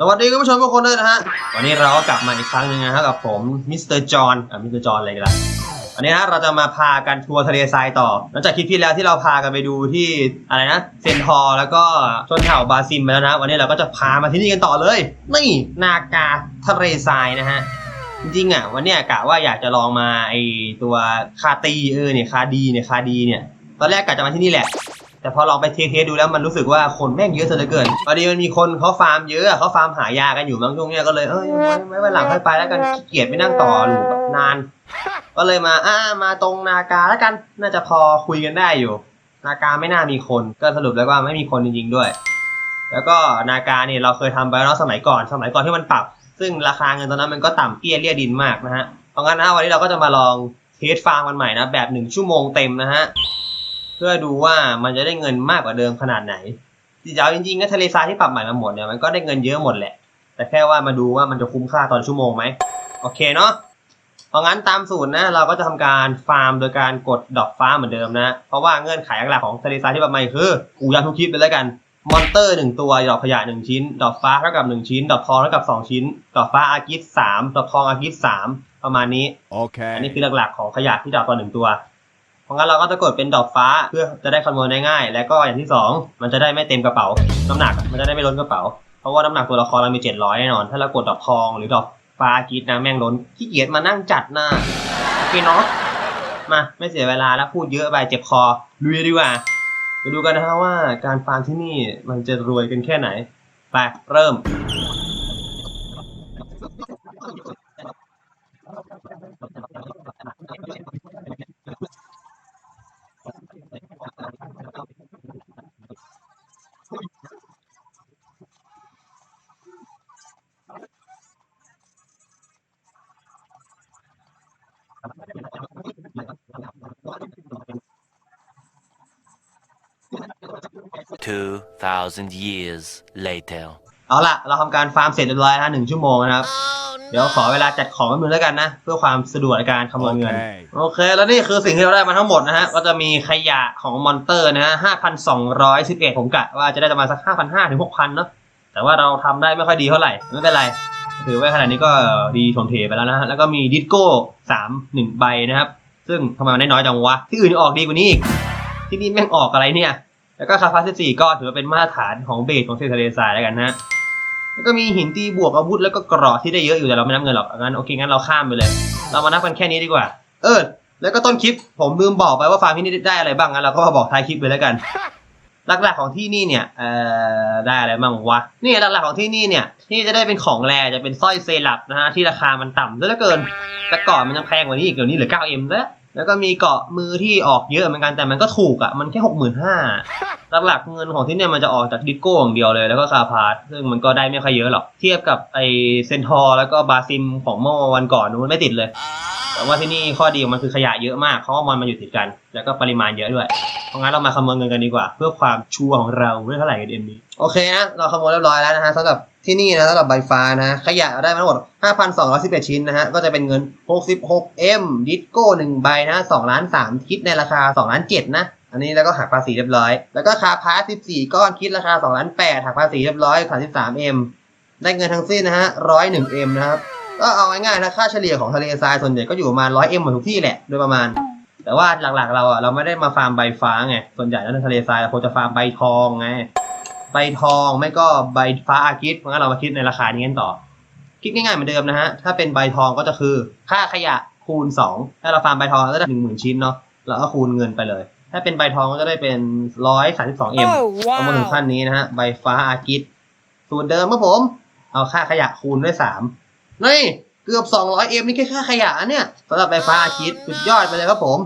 สวัสดีคุณผู้ชมทุกคนด้วยนะฮะ วันนี้เราก็กลับมาอีกครั้งหนึ่งนะฮะกับผมมิสเตอร์จอห์นอะมิสเตอร์จอห์นอะไรกันล่ะวันนี้ฮะเราจะมาพากันทัวร์ทะเลทรายต่อหลังจากคลิปที่แล้วที่เราพากันไปดูที่อะไรนะเซนทอร์แล้วก็ชนเผ่าบาซิมไปแล้วนะ วันนี้เราก็จะพามาที่นี่กันต่อเลย นี่นากาทะเลทรายนะฮะจริงๆอะวันเนี้ยกะว่าอยากจะลองมาไอตัวคาตีเออเนี่ยคาดีเนี่ยคาดีเนี่ยตอนแรกกะจะมาที่นี่แหละ แต่พอลองไปเทสดูแล้วมันรู้สึกว่าคนแม่งเยอะซะเหลือเกินพอดีมันมีคนเขาฟาร์มเยอะอะเขาฟาร์มหายากันอยู่บางช่วงเนี้ยก็เลยเอ้ยไว้ไว้หลังค่อยไปแล้วกันขี้เกียจไปนั่งต่อหลูนาน ก็เลยมาอ่ามาตรงนากาแล้วกันน่าจะพอคุยกันได้อยู่ นากาไม่น่ามีคนก็สรุปแล้วว่าไม่มีคนจริงๆด้วย แล้วก็นาการเนี่ยเราเคยทำไปแล้วสมัยก่อน สมัยก่อนที่มันปรับ ซึ่งราคาเงินตอนนั้นมันก็ต่ำเปี้ยเลี่ยดินมากนะฮะเพราะงั้นนะวันนี้เราก็จะมาลองเทสฟาร์มกันใหม่นะแบบหนึ่งชั่วโมงเต็มนะฮะ พื่อดูว่ามันจะได้เงินมากกว่าเดิมขนาดไหนจริงๆเอาจริงๆก็ทะเลทรายที่ปรับใหม่มาหมดเนี่ยมันก็ได้เงินเยอะหมดแหละ แต่แค่ว่ามาดูว่ามันจะคุ้มค่าตอนชั่วโมงไหมโอเคเนาะเพราะงั้นตามสูตรนะเราก็จะทำการฟาร์มโดยการกดดอกฟ้าเหมือนเดิมนะ เพราะว่าเงื่อนไขหลักๆของทะเลทรายที่ปรับใหม่คือกูย้ำทุกคลิปเลยแล้วกันมอนเตอร์หนึ่งตัวดอกขยะหนึ่งชิ้น ดอกฟ้าเท่ากับหนึ่งชิ้น ดอกทองเท่ากับสองชิ้น ดอกฟ้าอากิสสามดอกทองอากิสสามประมาณนี้ Okay. อันนี้คือหลักๆของขยะที่ดอกต่อหนึ่งตัว เพราะงั้นเราก็จะกดเป็นดอกฟ้าเพื่อจะได้คำนวณได้ง่าย และก็อย่างที่สองมันจะได้ไม่เต็มกระเป๋า น้ำหนักมันจะได้ไม่ล้นกระเป๋า เพราะว่าน้ำหนักตัวละครเรามีเจ็ดร้อยแน่นอน ถ้าเรากดดอกทองหรือดอกฟ้ากิสนะแม่งล้นขี้เกียจมานั่งจัดน้าโอเคเนาะมาไม่เสียเวลาแล้วพูดเยอะไปเจ็บคอลุยดีกว่ามาดูกันนะฮะว่าการฟาร์มที่นี่มันจะรวยกันแค่ไหนไปเริ่ม 2,000 years later. เอาล่ะเราทำการฟาร์มเสร็จเรียบร้อยแล้วหนึ่งชั่วโมงนะครับ เดี๋ยวขอเวลาจัดของแป๊บนึงแล้วกันนะ เพื่อความสะดวกในการคำนวณเงิน Okay. โอเค แล้วนี่คือสิ่งที่เราได้มาทั้งหมดนะฮะก็จะมีขยะของมอนเตอร์นะฮะ5,211ผมกะว่าจะได้ประมาณสัก5,500ถึง6,000เนาะแต่ว่าเราทำได้ไม่ค่อยดีเท่าไหร่ ไม่เป็นไรถือว่าขนาดนี้ก็ดีถมเทไปแล้วนะฮะแล้วก็มีดิสโก้3 1ใบนะครับ ซึ่งทำไมมันได้น้อยจังวะที่อื่นออกดีกว่านี้อีกที่นี่แม่งออกอะไรเนี่ย แล้วก็คาฟา14ก็ถือว่าเป็นมาตรฐานของเบสของเททะเลทรายแล้วกันนะแล้วก็มีหินตีบวกอาวุธแล้วก็กรอที่ได้เยอะอยู่แต่เราไม่นับเงินหรอกงั้นโอเคงั้นเราข้ามไปเลย เรามานับกันแค่นี้ดีกว่า เออ แล้วก็ต้นคลิปผมลืมบอกไปว่าฟาร์มที่นี่ได้อะไรบ้างงั้นเราก็มาบอกท้ายคลิปไปแล้วกันหลักๆของที่นี่เนี่ย เอ่อ ได้อะไรบ้างวะ นี่หลักๆของที่นี่เนี่ย ที่จะได้เป็นของแรจะเป็นสร้อยเซรับนะฮะที่ราคามันต่ำซะเหลือเกิน แต่ก่อนมันยังแพงกว่านี้อีกเดี๋ยวนี้เหลือ 9M แล้ว แล้วก็มีเกาะมือที่ออกเยอะเหมือนกันแต่มันก็ถูกอะมันแค่หกหมื่นห้าหลักๆเงินของที่เนี่ยมันจะออกจากดิสโก้อย่างเดียวเลยแล้วก็คาพาร์ทซึ่งมันก็ได้ไม่ค่อยเยอะหรอก เทียบกับไอเซนทอร์แล้วก็บาซิมของเมื่อวันก่อนนู้นไม่ติดเลย แต่ว่าที่นี่ข้อดีของมันคือขยะเยอะมากเพราะว่ามันมาอยู่ติดกัน แล้วก็ปริมาณเยอะด้วยเพราะงั้นเรามาคำนวณเงินกันดีกว่า เพื่อความชัวร์ของเราเรื่องเท่าไหร่กันเอ็มนี้โอเคนะเราคำนวณเรียบร้อยแล้วนะฮะสำหรับ ที่นี่นะสำหรับใบฟ้านะขยะเราได้มาทั้งหมด 5,211 ชิ้นนะฮะก็จะเป็นเงิน 66M ดิสโก้1ใบนะ2ล้าน3คิดในราคา2ล้าน7นะอันนี้แล้วก็หักภาษีเรียบร้อย แล้วก็คาพาร์ท14 ก้อนคิดราคา2ล้าน8หักภาษีเรียบร้อย 33M ได้เงินทั้งสิ้นนะฮะ 101M นะครับก็เอาง่ายๆนะค่าเฉลี่ยของทะเลทรายส่วนใหญ่ก็อยู่ประมาณ 100M หมดทุกที่แหละโดยประมาณ แต่ว่าหลักๆเราอะเราไม่ได้มาฟาร์มใบฟ้าไงส่วนใหญ่แล้วในทะเลทรายเราควรจะฟาร์มใบทองไง ใบทองไม่ก็ใบฟ้าอากิสเพราะงั้นเรามาคิดในราคานี้กันต่อ คิดง่ายๆเหมือนเดิมนะฮะ ถ้าเป็นใบทองก็จะคือค่าขยะคูณ 2 ถ้าเราฟาร์มใบทองก็จะหนึ่งหมื่นชิ้นเนาะเราก็คูณเงินไปเลย ถ้าเป็นใบทองก็จะได้เป็นร้อยสามสิบสองเอ็มเอามาถึงขั้นนี้นะฮะใบฟ้าอากิสสูตรเดิมครับผม เอาค่าขยะคูณด้วยสามนี่เกือบสองร้อยเอ็มนี่แค่ค่าขยะเนี่ยสำหรับใบฟ้าอากิสสุดยอดไปเลยครับผม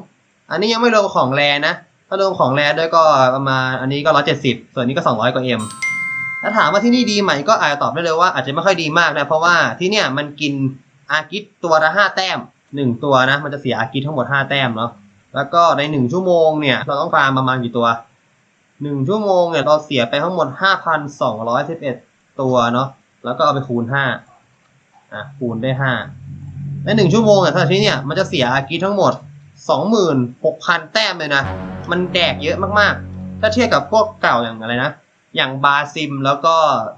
อันนี้ยังไม่รวมของแรนะ ถ้ารวมของแรดด้วยก็ประมาณอันนี้ก็ร้อยเจ็ดสิบส่วนนี้ก็สองร้อยกว่าเอ็มถ้าถามว่าที่นี่ดีไหมก็อาจจะตอบได้เลยว่าอาจจะไม่ค่อยดีมากนะเพราะว่าที่เนี่ยมันกินอากิสตัวละห้าแต้มหนึ่งตัวนะ มันจะเสียอากิสทั้งหมดห้าแต้มเนาะแล้วก็ในหนึ่งชั่วโมงเนี่ยเราต้องฟาร์มประมาณกี่ตัวหนึ่งชั่วโมงเนี่ยเราเสียไปทั้งหมดห้าพันสองร้อยสิบเอ็ดตัวเนาะแล้วก็เอาไปคูณห้าอะคูณได้ห้าในหนึ่งชั่วโมงเนี่ยถ้าที่เนี่ยมันจะเสียอากิทั้งหมด สองหมื่นหกพันแต้มเลยนะ มันแดกเยอะมากๆ ถ้าเทียบกับพวกเก่าอย่างอะไรนะ อย่างบาซิมแล้วก็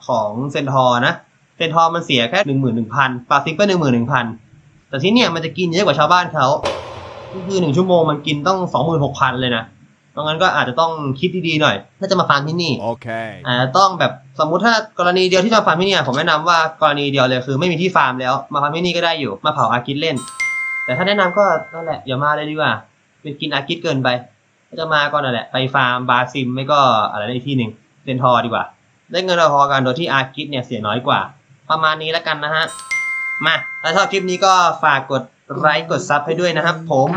ของเซนทอร์นะ เซนทอร์มันเสียแค่หนึ่งหมื่นหนึ่งพันปาซิกก็หนึ่งหมื่นหนึ่งพันแต่ที่เนี่ยมันจะกินเยอะกว่าชาวบ้านเขาก็คือหนึ่งชั่วโมงมันกินต้องสองหมื่นหกพันเลยนะเพราะงั้นก็อาจจะต้องคิดดีๆหน่อย ถ้าจะมาฟาร์มที่นี่ Okay. อาจจะต้องแบบสมมุติถ้ากรณีเดียวที่จะมาฟาร์มที่เนี่ยผมแนะนำว่ากรณีเดียวเลยคือไม่มีที่ฟาร์มแล้ว มาฟาร์มที่นี่ก็ได้อยู่ มาเผาอากิดเล่น แต่ถ้าแนะนำก็นั่นแหละอย่ามาเลยดีกว่าเป็นกินอากิดเกินไปถ้าจะมาก็นั่นแหละไปฟาร์มบาซิมไม่ก็อะไรได้อีกที่หนึ่งเซนทอร์ดีกว่า ได้เงินเราพอกันโดยที่อากิดเนี่ยเสียน้อยกว่า ประมาณนี้แล้วกันนะฮะมาถ้าชอบคลิปนี้ก็ฝากกดไลค์กดซับให้ด้วยนะครับ ผม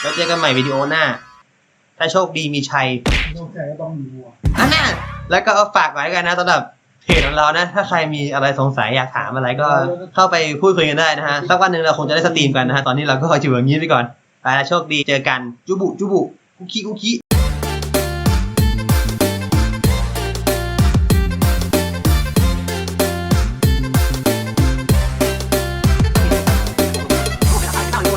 แล้วเจอกันใหม่วิดีโอหน้า ถ้าโชคดีมีชัยต้องใจก็ต้องมีวัวอันน่ะแล้วก็เอาฝากไว้กันนะสำหรับ เพจของเรานะ ถ้าใครมีอะไรสงสัยอยากถามอะไรก็เข้าไปพูดคุยกันได้นะฮะ สักวันหนึ่งเราคงจะได้สตรีมกันนะฮะ ตอนนี้เราก็อยู่อย่างนี้ไปก่อนไปแล้วโชคดีเจอกันจุบุจุบุคุกคิคุกคิ